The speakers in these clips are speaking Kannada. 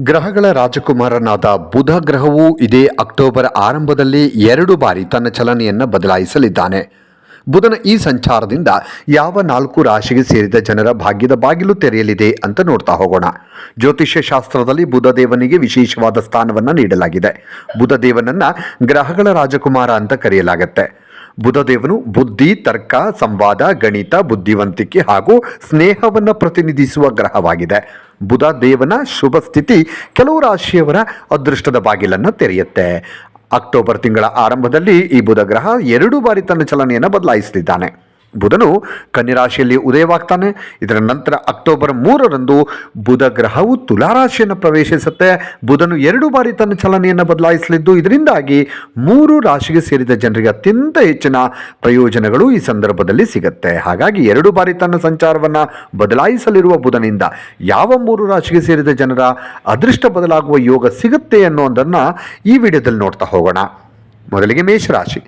ಗ್ರಹಗಳ ರಾಜಕುಮಾರನಾದ ಬುಧ ಗ್ರಹವು ಇದೇ ಅಕ್ಟೋಬರ್ ಆರಂಭದಲ್ಲಿ ಎರಡು ಬಾರಿ ತನ್ನ ಚಲನೆಯನ್ನು ಬದಲಾಯಿಸಲಿದ್ದಾನೆ. ಬುಧನ ಈ ಸಂಚಾರದಿಂದ ಯಾವ ನಾಲ್ಕು ರಾಶಿಗೆ ಸೇರಿದ ಜನರ ಭಾಗ್ಯದ ಬಾಗಿಲು ತೆರೆಯಲಿದೆ ಅಂತ ನೋಡ್ತಾ ಹೋಗೋಣ. ಜ್ಯೋತಿಷ್ಯ ಶಾಸ್ತ್ರದಲ್ಲಿ ಬುಧ ದೇವನಿಗೆ ವಿಶೇಷವಾದ ಸ್ಥಾನವನ್ನು ನೀಡಲಾಗಿದೆ. ಬುಧ ದೇವನನ್ನ ಗ್ರಹಗಳ ರಾಜಕುಮಾರ ಅಂತ ಕರೆಯಲಾಗತ್ತೆ. ಬುಧದೇವನು ಬುದ್ಧಿ, ತರ್ಕ, ಸಂವಾದ, ಗಣಿತ, ಬುದ್ಧಿವಂತಿಕೆ ಹಾಗೂ ಸ್ನೇಹವನ್ನು ಪ್ರತಿನಿಧಿಸುವ ಗ್ರಹವಾಗಿದೆ. ಬುಧ ದೇವನ ಶುಭ ಸ್ಥಿತಿ ಕೆಲವು ರಾಶಿಯವರ ಅದೃಷ್ಟದ ಬಾಗಿಲನ್ನು ತೆರೆಯುತ್ತೆ. ಅಕ್ಟೋಬರ್ ತಿಂಗಳ ಆರಂಭದಲ್ಲಿ ಈ ಬುಧ ಗ್ರಹ ಎರಡು ಬಾರಿ ತನ್ನ ಚಲನೆಯನ್ನು ಬದಲಾಯಿಸಲಿದ್ದಾನೆ. ಬುಧನು ಕನ್ಯರಾಶಿಯಲ್ಲಿ ಉದಯವಾಗ್ತಾನೆ. ಇದರ ನಂತರ ಅಕ್ಟೋಬರ್ ಮೂರರಂದು ಬುಧ ಗ್ರಹವು ತುಲಾರಾಶಿಯನ್ನು ಪ್ರವೇಶಿಸುತ್ತೆ. ಬುಧನು ಎರಡು ಬಾರಿ ತನ್ನ ಚಲನೆಯನ್ನು ಬದಲಾಯಿಸಲಿದ್ದು, ಇದರಿಂದಾಗಿ ಮೂರು ರಾಶಿಗೆ ಸೇರಿದ ಜನರಿಗೆ ಅತ್ಯಂತ ಹೆಚ್ಚಿನ ಪ್ರಯೋಜನಗಳು ಈ ಸಂದರ್ಭದಲ್ಲಿ ಸಿಗುತ್ತೆ. ಹಾಗಾಗಿ ಎರಡು ಬಾರಿ ತನ್ನ ಸಂಚಾರವನ್ನು ಬದಲಾಯಿಸಲಿರುವ ಬುಧನಿಂದ ಯಾವ ಮೂರು ರಾಶಿಗೆ ಸೇರಿದ ಜನರ ಅದೃಷ್ಟ ಬದಲಾಗುವ ಯೋಗ ಸಿಗುತ್ತೆ ಅನ್ನೋದನ್ನು ಈ ವಿಡಿಯೋದಲ್ಲಿ ನೋಡ್ತಾ ಹೋಗೋಣ. ಮೊದಲಿಗೆ ಮೇಷರಾಶಿ.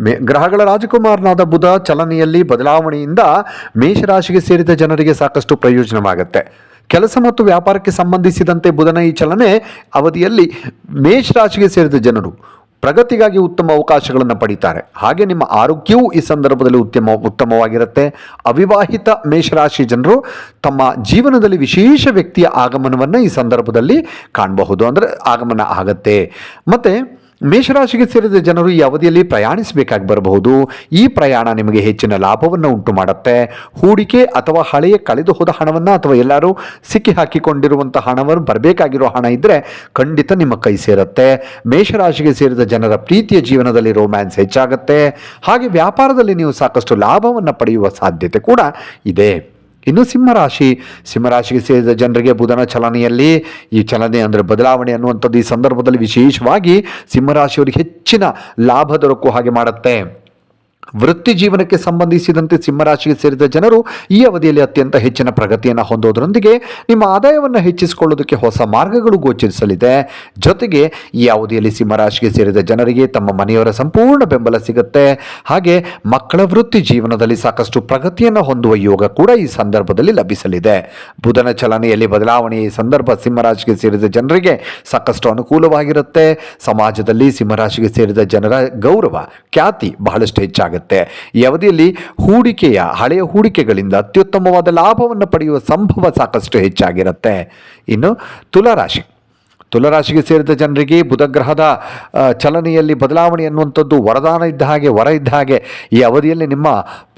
ಮೇ ಗ್ರಹಗಳ ರಾಜಕುಮಾರನಾದ ಬುಧ ಚಲನೆಯಲ್ಲಿ ಬದಲಾವಣೆಯಿಂದ ಮೇಷರಾಶಿಗೆ ಸೇರಿದ ಜನರಿಗೆ ಸಾಕಷ್ಟು ಪ್ರಯೋಜನವಾಗುತ್ತೆ. ಕೆಲಸ ಮತ್ತು ವ್ಯಾಪಾರಕ್ಕೆ ಸಂಬಂಧಿಸಿದಂತೆ ಬುಧನ ಈ ಚಲನೆ ಅವಧಿಯಲ್ಲಿ ಮೇಷರಾಶಿಗೆ ಸೇರಿದ ಜನರು ಪ್ರಗತಿಗಾಗಿ ಉತ್ತಮ ಅವಕಾಶಗಳನ್ನು ಪಡೀತಾರೆ. ಹಾಗೆ ನಿಮ್ಮ ಆರೋಗ್ಯವೂ ಈ ಸಂದರ್ಭದಲ್ಲಿ ಉತ್ತಮ, ಉತ್ತಮವಾಗಿರುತ್ತೆ. ಅವಿವಾಹಿತ ಮೇಷರಾಶಿ ಜನರು ತಮ್ಮ ಜೀವನದಲ್ಲಿ ವಿಶೇಷ ವ್ಯಕ್ತಿಯ ಆಗಮನವನ್ನು ಈ ಸಂದರ್ಭದಲ್ಲಿ ಕಾಣಬಹುದು. ಅಂದರೆ ಆಗಮನ ಆಗತ್ತೆ. ಮತ್ತು ಮೇಷರಾಶಿಗೆ ಸೇರಿದ ಜನರು ಈ ಅವಧಿಯಲ್ಲಿ ಪ್ರಯಾಣಿಸಬೇಕಾಗಿ ಬರಬಹುದು. ಈ ಪ್ರಯಾಣ ನಿಮಗೆ ಹೆಚ್ಚಿನ ಲಾಭವನ್ನು ಉಂಟು ಮಾಡುತ್ತೆ. ಹೂಡಿಕೆ ಅಥವಾ ಹಳೆಯ ಕಳೆದು ಹೋದ ಹಣವನ್ನು ಅಥವಾ ಎಲ್ಲರೂ ಸಿಕ್ಕಿ ಹಾಕಿಕೊಂಡಿರುವಂಥ ಹಣವನ್ನು ಬರಬೇಕಾಗಿರೋ ಹಣ ಇದ್ದರೆ ಖಂಡಿತ ನಿಮ್ಮ ಕೈ ಸೇರುತ್ತೆ. ಮೇಷರಾಶಿಗೆ ಸೇರಿದ ಜನರ ಪ್ರೀತಿಯ ಜೀವನದಲ್ಲಿ ರೋಮ್ಯಾನ್ಸ್ ಹೆಚ್ಚಾಗುತ್ತೆ. ಹಾಗೆ ವ್ಯಾಪಾರದಲ್ಲಿ ನೀವು ಸಾಕಷ್ಟು ಲಾಭವನ್ನು ಪಡೆಯುವ ಸಾಧ್ಯತೆ ಕೂಡ ಇದೆ. ಇನ್ನು ಸಿಂಹರಾಶಿ. ಸಿಂಹರಾಶಿಗೆ ಸೇರಿದ ಜನರಿಗೆ ಬುಧನ ಚಲನೆಯಲ್ಲಿ ಈ ಚಲನೆ ಅಂದರೆ ಬದಲಾವಣೆ ಅನ್ನುವಂಥದ್ದು ಈ ಸಂದರ್ಭದಲ್ಲಿ ವಿಶೇಷವಾಗಿ ಸಿಂಹರಾಶಿಯವರಿಗೆ ಹೆಚ್ಚಿನ ಲಾಭ ದೊರಕುವ ಹಾಗೆ ಮಾಡುತ್ತೆ. ವೃತ್ತಿ ಜೀವನಕ್ಕೆ ಸಂಬಂಧಿಸಿದಂತೆ ಸಿಂಹರಾಶಿಗೆ ಸೇರಿದ ಜನರು ಈ ಅವಧಿಯಲ್ಲಿ ಅತ್ಯಂತ ಹೆಚ್ಚಿನ ಪ್ರಗತಿಯನ್ನು ಹೊಂದೋದರೊಂದಿಗೆ ನಿಮ್ಮ ಆದಾಯವನ್ನು ಹೆಚ್ಚಿಸಿಕೊಳ್ಳೋದಕ್ಕೆ ಹೊಸ ಮಾರ್ಗಗಳು ಗೋಚರಿಸಲಿದೆ. ಜೊತೆಗೆ ಈ ಅವಧಿಯಲ್ಲಿ ಸಿಂಹರಾಶಿಗೆ ಸೇರಿದ ಜನರಿಗೆ ತಮ್ಮ ಮನೆಯವರ ಸಂಪೂರ್ಣ ಬೆಂಬಲ ಸಿಗುತ್ತೆ. ಹಾಗೆ ಮಕ್ಕಳ ವೃತ್ತಿ ಜೀವನದಲ್ಲಿ ಸಾಕಷ್ಟು ಪ್ರಗತಿಯನ್ನು ಹೊಂದುವ ಯೋಗ ಕೂಡ ಈ ಸಂದರ್ಭದಲ್ಲಿ ಲಭಿಸಲಿದೆ. ಬುಧನ ಚಲನೆಯಲ್ಲಿ ಬದಲಾವಣೆ ಈ ಸಂದರ್ಭ ಸಿಂಹರಾಶಿಗೆ ಸೇರಿದ ಜನರಿಗೆ ಸಾಕಷ್ಟು ಅನುಕೂಲವಾಗಿರುತ್ತೆ. ಸಮಾಜದಲ್ಲಿ ಸಿಂಹರಾಶಿಗೆ ಸೇರಿದ ಜನರ ಗೌರವ, ಖ್ಯಾತಿ ಬಹಳಷ್ಟು ಹೆಚ್ಚಾಗುತ್ತೆ. ಈ ಅವಧಿಯಲ್ಲಿ ಹೂಡಿಕೆಯ ಹಳೆಯ ಹೂಡಿಕೆಗಳಿಂದ ಅತ್ಯುತ್ತಮವಾದ ಲಾಭವನ್ನು ಪಡೆಯುವ ಸಂಭವ ಸಾಕಷ್ಟು ಹೆಚ್ಚಾಗಿರುತ್ತೆ. ಇನ್ನು ತುಲಾರಾಶಿ. ತುಲರಾಶಿಗೆ ಸೇರಿದ ಜನರಿಗೆ ಬುಧಗ್ರಹದ ಚಲನೆಯಲ್ಲಿ ಬದಲಾವಣೆ ಅನ್ನುವಂಥದ್ದು ವರದಾನ ಇದ್ದ ಹಾಗೆ, ವರ ಇದ್ದ ಹಾಗೆ ಈ ಅವಧಿಯಲ್ಲಿ ನಿಮ್ಮ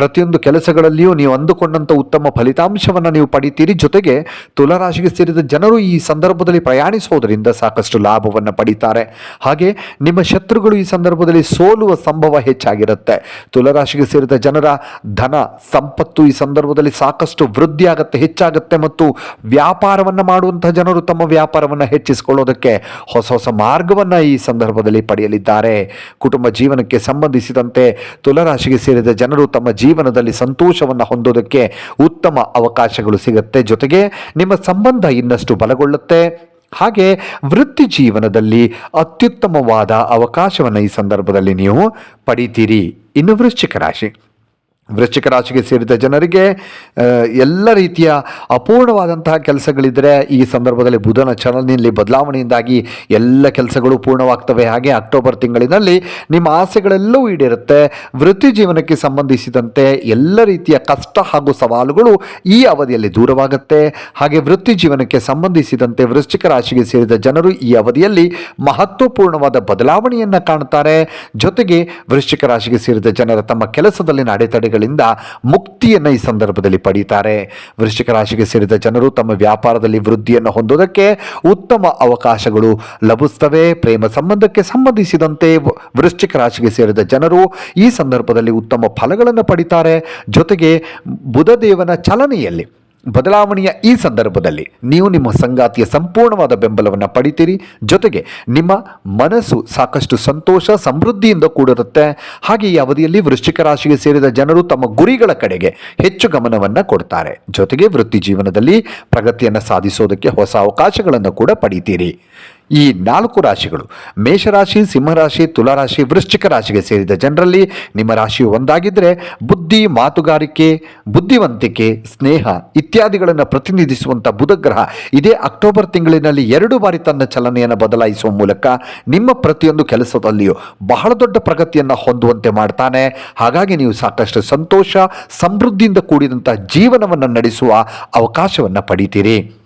ಪ್ರತಿಯೊಂದು ಕೆಲಸಗಳಲ್ಲಿಯೂ ನೀವು ಅಂದುಕೊಂಡಂಥ ಉತ್ತಮ ಫಲಿತಾಂಶವನ್ನು ನೀವು ಪಡಿತೀರಿ. ಜೊತೆಗೆ ತುಲರಾಶಿಗೆ ಸೇರಿದ ಜನರು ಈ ಸಂದರ್ಭದಲ್ಲಿ ಪ್ರಯಾಣಿಸೋದರಿಂದ ಸಾಕಷ್ಟು ಲಾಭವನ್ನು ಪಡಿತಾರೆ. ಹಾಗೆ ನಿಮ್ಮ ಶತ್ರುಗಳು ಈ ಸಂದರ್ಭದಲ್ಲಿ ಸೋಲುವ ಸಂಭವ ಹೆಚ್ಚಾಗಿರುತ್ತೆ. ತುಲರಾಶಿಗೆ ಸೇರಿದ ಜನರ ಧನ ಸಂಪತ್ತು ಈ ಸಂದರ್ಭದಲ್ಲಿ ಸಾಕಷ್ಟು ವೃದ್ಧಿಯಾಗುತ್ತೆ, ಹೆಚ್ಚಾಗುತ್ತೆ ಮತ್ತು ವ್ಯಾಪಾರವನ್ನು ಮಾಡುವಂತಹ ಜನರು ತಮ್ಮ ವ್ಯಾಪಾರವನ್ನು ಹೆಚ್ಚಿಸಿಕೊಳ್ಳೋದಕ್ಕೆ ಹೊಸ ಹೊಸ ಮಾರ್ಗವನ್ನು ಈ ಸಂದರ್ಭದಲ್ಲಿ ಪಡೆಯಲಿದ್ದಾರೆ. ಕುಟುಂಬ ಜೀವನಕ್ಕೆ ಸಂಬಂಧಿಸಿದಂತೆ ತುಲರಾಶಿಗೆ ಸೇರಿದ ಜನರು ತಮ್ಮ ಜೀವನದಲ್ಲಿ ಸಂತೋಷವನ್ನು ಹೊಂದೋದಕ್ಕೆ ಉತ್ತಮ ಅವಕಾಶಗಳು ಸಿಗುತ್ತೆ. ಜೊತೆಗೆ ನಿಮ್ಮ ಸಂಬಂಧ ಇನ್ನಷ್ಟು ಬಲಗೊಳ್ಳುತ್ತೆ. ಹಾಗೆ ವೃತ್ತಿ ಜೀವನದಲ್ಲಿ ಅತ್ಯುತ್ತಮವಾದ ಅವಕಾಶವನ್ನು ಈ ಸಂದರ್ಭದಲ್ಲಿ ನೀವು ಪಡಿತೀರಿ. ಇನ್ನು ವೃಶ್ಚಿಕ ರಾಶಿ. ವೃಶ್ಚಿಕ ರಾಶಿಗೆ ಸೇರಿದ ಜನರಿಗೆ ಎಲ್ಲ ರೀತಿಯ ಅಪೂರ್ಣವಾದಂತಹ ಕೆಲಸಗಳಿದ್ದರೆ ಈ ಸಂದರ್ಭದಲ್ಲಿ ಬುಧನ ಚಲನೆಯಲ್ಲಿ ಬದಲಾವಣೆಯಿಂದಾಗಿ ಎಲ್ಲ ಕೆಲಸಗಳು ಪೂರ್ಣವಾಗ್ತವೆ. ಹಾಗೆ ಅಕ್ಟೋಬರ್ ತಿಂಗಳಿನಲ್ಲಿ ನಿಮ್ಮ ಆಸೆಗಳೆಲ್ಲವೂ ಈಡೇರುತ್ತೆ. ವೃತ್ತಿ ಜೀವನಕ್ಕೆ ಸಂಬಂಧಿಸಿದಂತೆ ಎಲ್ಲ ರೀತಿಯ ಕಷ್ಟ ಹಾಗೂ ಸವಾಲುಗಳು ಈ ಅವಧಿಯಲ್ಲಿ ದೂರವಾಗುತ್ತೆ. ಹಾಗೆ ವೃತ್ತಿ ಜೀವನಕ್ಕೆ ಸಂಬಂಧಿಸಿದಂತೆ ವೃಶ್ಚಿಕ ರಾಶಿಗೆ ಸೇರಿದ ಜನರು ಈ ಅವಧಿಯಲ್ಲಿ ಮಹತ್ವಪೂರ್ಣವಾದ ಬದಲಾವಣೆಯನ್ನು ಕಾಣುತ್ತಾರೆ. ಜೊತೆಗೆ ವೃಶ್ಚಿಕ ರಾಶಿಗೆ ಸೇರಿದ ಜನರ ತಮ್ಮ ಕೆಲಸದಲ್ಲಿನ ಅಡೆತಡೆಗಳಿಂದ ಮುಕ್ತಿಯನ್ನು ಈ ಸಂದರ್ಭದಲ್ಲಿ ಪಡೀತಾರೆ. ವೃಶ್ಚಿಕ ರಾಶಿಗೆ ಸೇರಿದ ಜನರು ತಮ್ಮ ವ್ಯಾಪಾರದಲ್ಲಿ ವೃದ್ಧಿಯನ್ನು ಹೊಂದೋದಕ್ಕೆ ಉತ್ತಮ ಅವಕಾಶಗಳು ಲಭಿಸ್ತವೆ. ಪ್ರೇಮ ಸಂಬಂಧಕ್ಕೆ ಸಂಬಂಧಿಸಿದಂತೆ ವೃಶ್ಚಿಕ ರಾಶಿಗೆ ಸೇರಿದ ಜನರು ಈ ಸಂದರ್ಭದಲ್ಲಿ ಉತ್ತಮ ಫಲಗಳನ್ನು ಪಡಿತಾರೆ. ಜೊತೆಗೆ ಬುಧದೇವನ ಚಲನೆಯಲ್ಲಿ ಬದಲಾವಣೆಯ ಈ ಸಂದರ್ಭದಲ್ಲಿ ನೀವು ನಿಮ್ಮ ಸಂಗಾತಿಯ ಸಂಪೂರ್ಣವಾದ ಬೆಂಬಲವನ್ನು ಪಡಿತೀರಿ. ಜೊತೆಗೆ ನಿಮ್ಮ ಮನಸ್ಸು ಸಾಕಷ್ಟು ಸಂತೋಷ, ಸಮೃದ್ಧಿಯಿಂದ ಕೂಡಿರುತ್ತೆ. ಹಾಗೆ ಈ ಅವಧಿಯಲ್ಲಿ ವೃಶ್ಚಿಕ ರಾಶಿಗೆ ಸೇರಿದ ಜನರು ತಮ್ಮ ಗುರಿಗಳ ಕಡೆಗೆ ಹೆಚ್ಚು ಗಮನವನ್ನು ಕೊಡ್ತಾರೆ. ಜೊತೆಗೆ ವೃತ್ತಿ ಜೀವನದಲ್ಲಿ ಪ್ರಗತಿಯನ್ನು ಸಾಧಿಸೋದಕ್ಕೆ ಹೊಸ ಅವಕಾಶಗಳನ್ನು ಕೂಡ ಪಡಿತೀರಿ. ಈ ನಾಲ್ಕು ರಾಶಿಗಳು ಮೇಷರಾಶಿ, ಸಿಂಹರಾಶಿ, ತುಲಾರಾಶಿ, ವೃಶ್ಚಿಕ ರಾಶಿಗೆ ಸೇರಿದ ಜನರಲ್ಲಿ ನಿಮ್ಮ ರಾಶಿಯು ಒಂದಾಗಿದ್ದರೆ ಬುದ್ಧಿ, ಮಾತುಗಾರಿಕೆ, ಬುದ್ಧಿವಂತಿಕೆ, ಸ್ನೇಹ ಇತ್ಯಾದಿಗಳನ್ನು ಪ್ರತಿನಿಧಿಸುವಂಥ ಬುಧಗ್ರಹ ಇದೇ ಅಕ್ಟೋಬರ್ ತಿಂಗಳಿನಲ್ಲಿ ಎರಡು ಬಾರಿ ತನ್ನ ಚಲನೆಯನ್ನು ಬದಲಾಯಿಸುವ ಮೂಲಕ ನಿಮ್ಮ ಪ್ರತಿಯೊಂದು ಕೆಲಸದಲ್ಲಿಯೂ ಬಹಳ ದೊಡ್ಡ ಪ್ರಗತಿಯನ್ನು ಹೊಂದುವಂತೆ ಮಾಡ್ತಾನೆ. ಹಾಗಾಗಿ ನೀವು ಸಾಕಷ್ಟು ಸಂತೋಷ, ಸಮೃದ್ಧಿಯಿಂದ ಕೂಡಿದಂಥ ಜೀವನವನ್ನು ನಡೆಸುವ ಅವಕಾಶವನ್ನು ಪಡಿತೀರಿ.